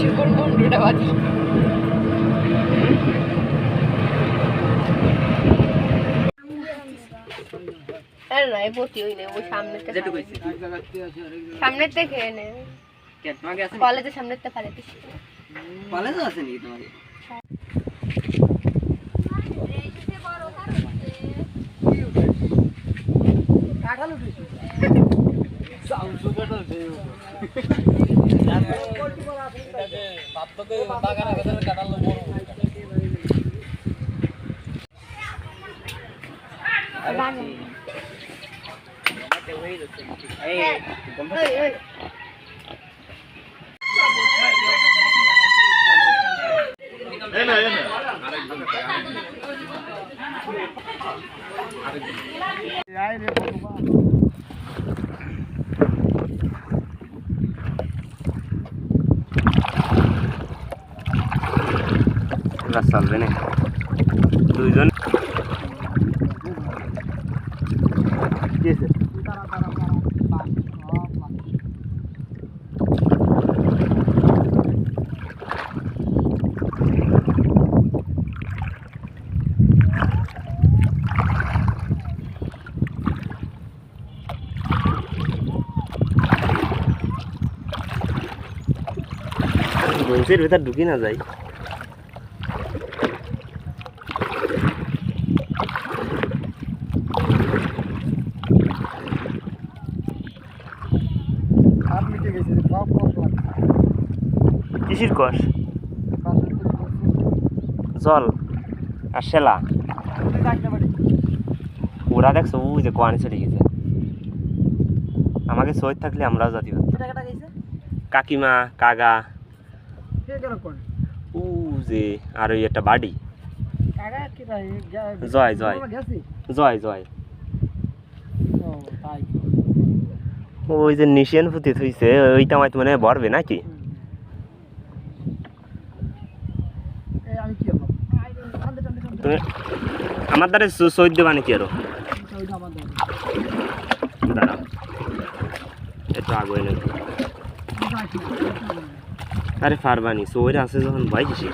শুভর মুন্ডুটা বাজি সামনের থেকে থেকে নে কেন আছে কলেজের সামনের থেকে ফালে দিস কলেজও আছে নাকি তোমাকে ক্লাস চলবে না দুইজন? বংশের ভেতর ঢুকি না যাই। কিসির কষ? জল আর শেলা। ওরা দেখছ ওই যে কোয়ানি চলে গেছে। আমাকে সই থাকলে আমরাও জাতি কাকিমা কাগা উ যে আর ওই একটা বাড়ি। জয় জয়। জয় জয়। ওই যে নিশিয়ান ফুটি থইছে ওইটা মাইতে মানে ভরবে নাকি? তুমি আমার দ্বারা সৈদ দেবা নাকি আরও? আরে পারবানি সৈর আছে যখন, ভয় কিসে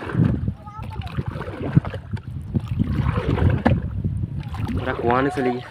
ওরা কোয়ানে গেছে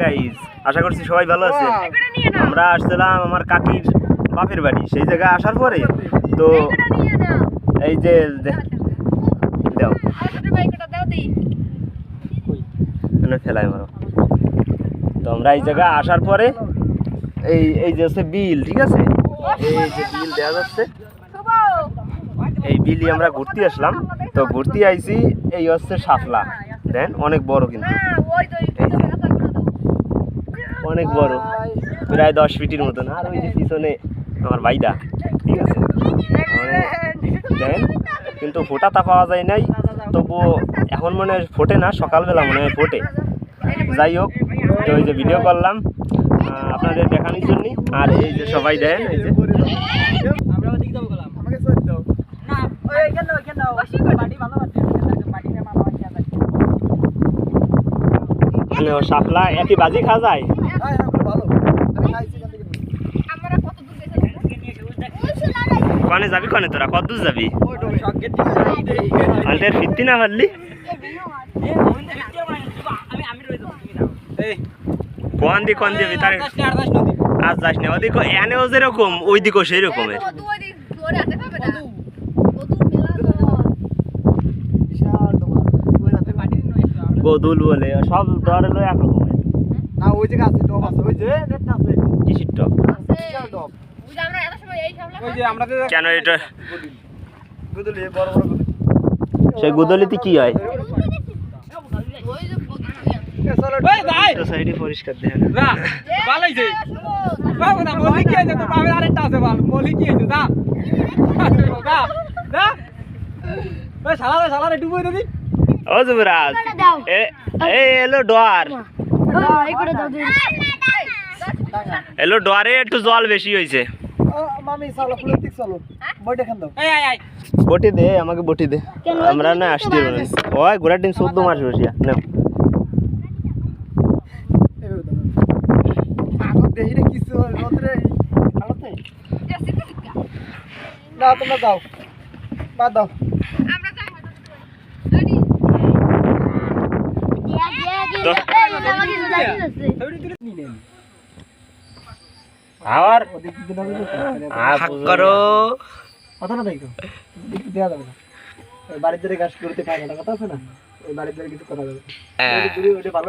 গাইজ আশা করছি সবাই ভালো আছে আমরা আসছিলাম আমার কাকির বাপের বাড়ি সেই জায়গায় আসার পরে তো এই যে দাও ফেলাই মারো। তো আমরা এই জায়গায় আসার পরে এই এই যে হচ্ছে বিল ঠিক আছে? এই যে বিল দেওয়া যাচ্ছে। এই বিলি আমরা ঘুরতে আসলাম। তো ঘুরতে আইছি এই হচ্ছে শাপলা। দেন অনেক বড় কিন্তু। অনেক বড় প্রায় দশ ফিটের মতন। আর ওই যে পিছনে আমার ভাইদা ঠিক আছে? মানে কিন্তু ফোটাটা পাওয়া যায় নাই তবুও এখন মনে হয় ফোটে না সকালবেলা মনে হয় ফোটে। যাই হোক তো ওই যে ভিডিও করলাম আপনাদের দেখানোর জন্যই। আর এই যে সবাই দেন এই যে। আমরা ওদিকে যাব গেলাম। না ওই এখানে ওইখানে বাড়ি ভালো আছে বাড়ি না মামা আছে মানে ও শাপলা একই বাজি খাওয়া যায়? কনে যাবি কনে তোরা? কত দূর যাবি? আলটের ফিরতি না পারলি? কোন দি কোন দিয়ে ভিতরে আজ যাস না ওদিকে এনেও যেরকম ওই দিকেও সেই রকমের গোদুল বলে সব ডর হলো একরকমের। না ওই জায়গা আছে ডব আছে ওই যে নেটটা আছে। কিসির টপ ডব। কেন এটা? গুদুলি বড় বড় গুদুলি। সেই গুদলিতে কি হয়? ওই যে বগি চলো ওই ভাই তো সাইডে পরিষ্কার দেখেন ভালোই যে। বাবু না মলি কি আছে তো বাবু আরেকটা আছে বাল। মলি কি আছে দা দা দা ওই শালা রে শালা রে ডুবই দিদি ও যুবরাজ এ এ এলো ডোয়ার। এই করে এলো ডোয়ারে একটু জল বেশি হয়েছে। মামি চলো দিক চলো। বইটা খান দাও। এই আই আই বটি দে আমাকে বটি দে। আমরা না আসতে ওই ঘোড়ার ডিম চোদ্দ মাস বসিয়া না এখন দেখি রে কিছু রোদ্রে আলোতে? না তোমরা যাও বাদ দাও। আমরা যাই রেডি দিয়া দিয়া দিয়া এই আমাকে যাই আছে আবার? হাক করো। কথা না দেখো দেওয়া যাবে না। বাড়ির ধারে গাছ করতে পারে না কথা আছে না? ওই বাড়ির ধারে কিছু করা যাবে ভালো